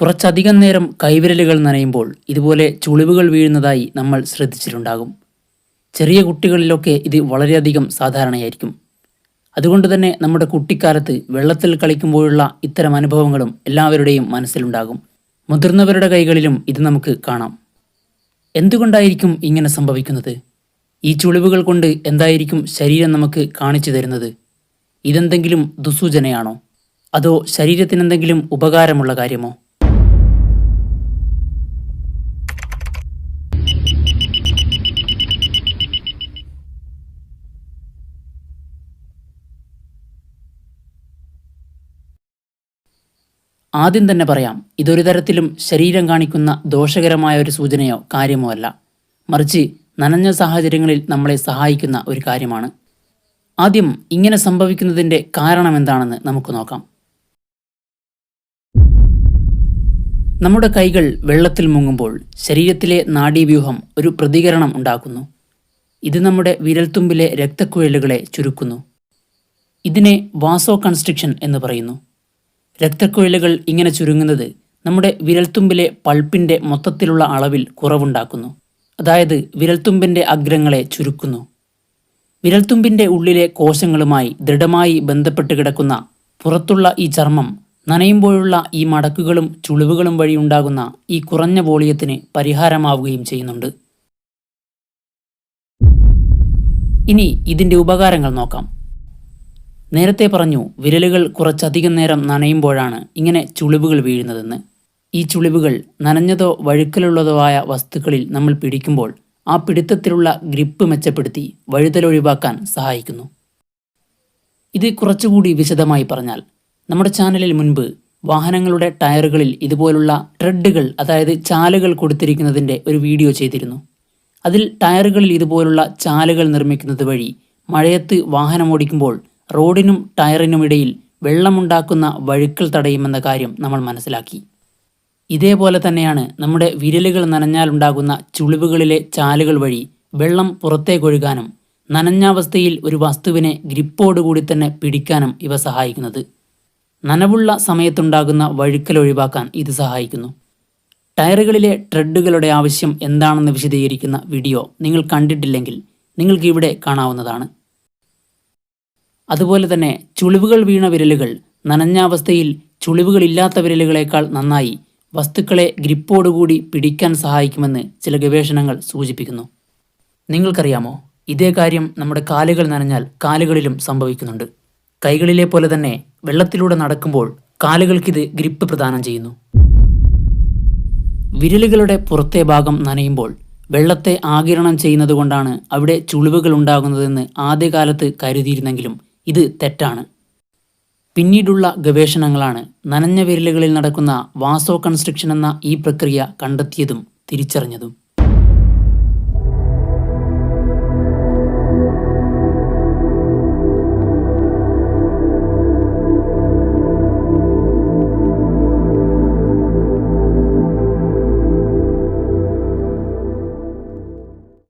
കുറച്ചധികം നേരം കൈവിരലുകൾ നനയുമ്പോൾ ഇതുപോലെ ചുളിവുകൾ വീഴുന്നതായി നമ്മൾ ശ്രദ്ധിച്ചിട്ടുണ്ടാകും. ചെറിയ കുട്ടികളിലൊക്കെ ഇത് വളരെയധികം സാധാരണയായിരിക്കും. അതുകൊണ്ട് തന്നെ നമ്മുടെ കുട്ടിക്കാലത്ത് വെള്ളത്തിൽ കളിക്കുമ്പോഴുള്ള ഇത്തരം അനുഭവങ്ങളും എല്ലാവരുടെയും മനസ്സിലുണ്ടാകും. മുതിർന്നവരുടെ കൈകളിലും ഇത് നമുക്ക് കാണാം. എന്തുകൊണ്ടായിരിക്കും ഇങ്ങനെ സംഭവിക്കുന്നത്? ഈ ചുളിവുകൾ കൊണ്ട് എന്തായിരിക്കും ശരീരം നമുക്ക് കാണിച്ചു തരുന്നത്? ഇതെന്തെങ്കിലും ദുസൂചനയാണോ? അതോ ശരീരത്തിനെന്തെങ്കിലും ഉപകാരമുള്ള കാര്യമോ? ആദ്യം തന്നെ പറയാം ഇതൊരു തരത്തിലും ശരീരം കാണിക്കുന്ന ദോഷകരമായ ഒരു സൂചനയോ കാര്യമോ അല്ല. മറിച്ച് നനഞ്ഞ സാഹചര്യങ്ങളിൽ നമ്മളെ സഹായിക്കുന്ന ഒരു കാര്യമാണ്. ആദ്യം ഇങ്ങനെ സംഭവിക്കുന്നതിന്റെ കാരണം എന്താണെന്ന് നമുക്ക് നോക്കാം. നമ്മുടെ കൈകൾ വെള്ളത്തിൽ മുങ്ങുമ്പോൾ ശരീരത്തിലെ നാഡീവ്യൂഹം ഒരു പ്രതികരണം ഉണ്ടാക്കുന്നു. ഇത് നമ്മുടെ വിരൽത്തുമ്പിലെ രക്തക്കുഴലുകളെ ചുരുക്കുന്നു. ഇതിനെ വാസോ കൺസ്ട്രിക്ഷൻ എന്ന് പറയുന്നു. രക്തക്കുഴലുകൾ ഇങ്ങനെ ചുരുങ്ങുന്നത് നമ്മുടെ വിരൽത്തുമ്പിലെ പൾപ്പിന്റെ മൊത്തത്തിലുള്ള അളവിൽ കുറവുണ്ടാക്കുന്നു. അതായത് വിരൽത്തുമ്പിന്റെ അഗ്രങ്ങളെ ചുരുക്കുന്നു. വിരൽത്തുമ്പിന്റെ ഉള്ളിലെ കോശങ്ങളുമായി ദൃഢമായി ബന്ധപ്പെട്ട് കിടക്കുന്ന പുറത്തുള്ള ഈ ചർമ്മം നനയുമ്പോഴുള്ള ഈ മടക്കുകളും ചുളിവുകളും വഴി ഉണ്ടാകുന്ന ഈ കുറഞ്ഞ വോളിയത്തിന് പരിഹാരമാവുകയും ചെയ്യുന്നുണ്ട്. ഇനി ഇതിന്റെ ഉപകാരങ്ങൾ നോക്കാം. നേരത്തെ പറഞ്ഞു വിരലുകൾ കുറച്ചധികം നേരം നനയുമ്പോഴാണ് ഇങ്ങനെ ചുളിവുകൾ വീഴുന്നതെന്ന്. ഈ ചുളിവുകൾ നനഞ്ഞതോ വഴുക്കലുള്ളതോ ആയ വസ്തുക്കളിൽ നമ്മൾ പിടിക്കുമ്പോൾ ആ പിടുത്തത്തിലുള്ള ഗ്രിപ്പ് മെച്ചപ്പെടുത്തി വഴുതലൊഴിവാക്കാൻ സഹായിക്കുന്നു. ഇത് കുറച്ചുകൂടി വിശദമായി പറഞ്ഞാൽ നമ്മുടെ ചാനലിൽ മുൻപ് വാഹനങ്ങളുടെ ടയറുകളിൽ ഇതുപോലുള്ള ട്രെഡുകൾ അതായത് ചാലുകൾ കൊടുത്തിരിക്കുന്നതിന്റെ ഒരു വീഡിയോ ചെയ്തിരുന്നു. അതിൽ ടയറുകളിൽ ഇതുപോലുള്ള ചാലുകൾ നിർമ്മിക്കുന്നത് വഴി മഴയത്ത് വാഹനമോടിക്കുമ്പോൾ റോഡിനും ടയറിനുമിടയിൽ വെള്ളമുണ്ടാക്കുന്ന വഴുക്കൽ തടയുമെന്ന കാര്യം നമ്മൾ മനസ്സിലാക്കി. ഇതേപോലെ തന്നെയാണ് നമ്മുടെ വിരലുകൾ നനഞ്ഞാലുണ്ടാകുന്ന ചുളിവുകളിലെ ചാലുകൾ വഴി വെള്ളം പുറത്തേക്കൊഴുകാനും നനഞ്ഞാവസ്ഥയിൽ ഒരു വസ്തുവിനെ ഗ്രിപ്പോടുകൂടി തന്നെ പിടിക്കാനും ഇവ സഹായിക്കുന്നത്. നനവുള്ള സമയത്തുണ്ടാകുന്ന വഴുക്കൽ ഒഴിവാക്കാൻ ഇത് സഹായിക്കുന്നു. ടയറുകളിലെ ട്രെഡുകളുടെ ആവശ്യം എന്താണെന്ന് വിശദീകരിക്കുന്ന വീഡിയോ നിങ്ങൾ കണ്ടിട്ടില്ലെങ്കിൽ നിങ്ങൾക്ക് ഇവിടെ കാണാവുന്നതാണ്. അതുപോലെ തന്നെ ചുളിവുകൾ വീണ വിരലുകൾ നനഞ്ഞ അവസ്ഥയിൽ ചുളിവുകളില്ലാത്ത വിരലുകളേക്കാൾ നന്നായി വസ്തുക്കളെ ഗ്രിപ്പോടുകൂടി പിടിക്കാൻ സഹായിക്കുമെന്ന് ചില ഗവേഷണങ്ങൾ സൂചിപ്പിക്കുന്നു. നിങ്ങൾക്കറിയാമോ? ഇതേ കാര്യം നമ്മുടെ കാലുകൾ നനഞ്ഞാൽ കാലുകളിലും സംഭവിക്കുന്നുണ്ട്. കൈകളിലെ പോലെ തന്നെ വെള്ളത്തിലൂടെ നടക്കുമ്പോൾ കാലുകൾക്കിത് ഗ്രിപ്പ് പ്രദാനം ചെയ്യുന്നു. വിരലുകളുടെ പുറത്തെ ഭാഗം നനയുമ്പോൾ വെള്ളത്തെ ആകിരണം ചെയ്യുന്നതുകൊണ്ടാണ് അവിടെ ചുളിവുകൾ ഉണ്ടാകുന്നതെന്ന് ആദ്യകാലത്ത് കരുതിയിരുന്നെങ്കിലും ഇത് തെറ്റാണ്. പിന്നീടുള്ള ഗവേഷണങ്ങളാണ് നനഞ്ഞ വിരലുകളിൽ നടക്കുന്ന വാസോ കൺസ്ട്രക്ഷൻ എന്ന ഈ പ്രക്രിയ കണ്ടെത്തിയതും തിരിച്ചറിഞ്ഞതും.